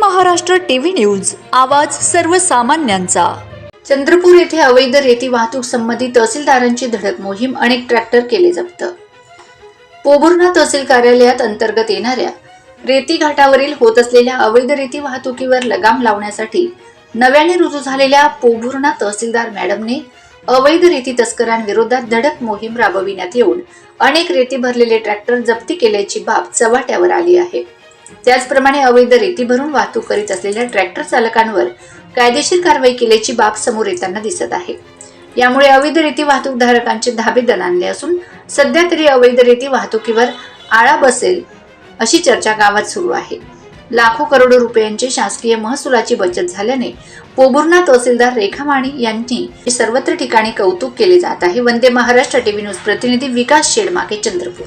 Maharashtra TV news आवाज सर्वसामान्यांचा. चंद्रपूर येथे अवैध रेती वाहतूक संबंधी तहसीलदारांची धडक मोहीम अनेक ट्रॅक्टर केले जप्त. पोभुर्णा तहसील कार्यालयात अंतर्गत येणाऱ्या रेती घाटावरील होत असलेल्या अवैध रेती वाहतुकीवर लगाम लावण्यासाठी नव्याने रुजू झालेल्या पोभुर्णा तहसीलदार मॅडमने अवैध रेती तस्करांविरोधात धडक मोहीम राबविण्यात येऊन अनेक रेती भरलेले ट्रॅक्टर जप्ती केल्याची बाब चव्हाट्यावर आली आहे. त्याचप्रमाणे अवैध रेती भरून वाहतूक करीत असलेल्या ट्रॅक्टर चालकांवर कायदेशीर कारवाई केल्याची बाब समोर येताना दिसत आहे. यामुळे अवैध रेती वाहतूकधारकांचे धाबे दणाणले असून सध्या तरी अवैध रेती वाहतुकीवर आळा बसेल अशी चर्चा गावात सुरू आहे. लाखो करोडो रुपयांची शासकीय महसुलाची बचत झाल्याने पोभुर्णा तहसीलदार रेखा माणी यांनी सर्वत्र ठिकाणी कौतुक केले जात आहे. वंदे महाराष्ट्र टीव्ही न्यूज प्रतिनिधी विकास शेडमाके चंद्रपूर.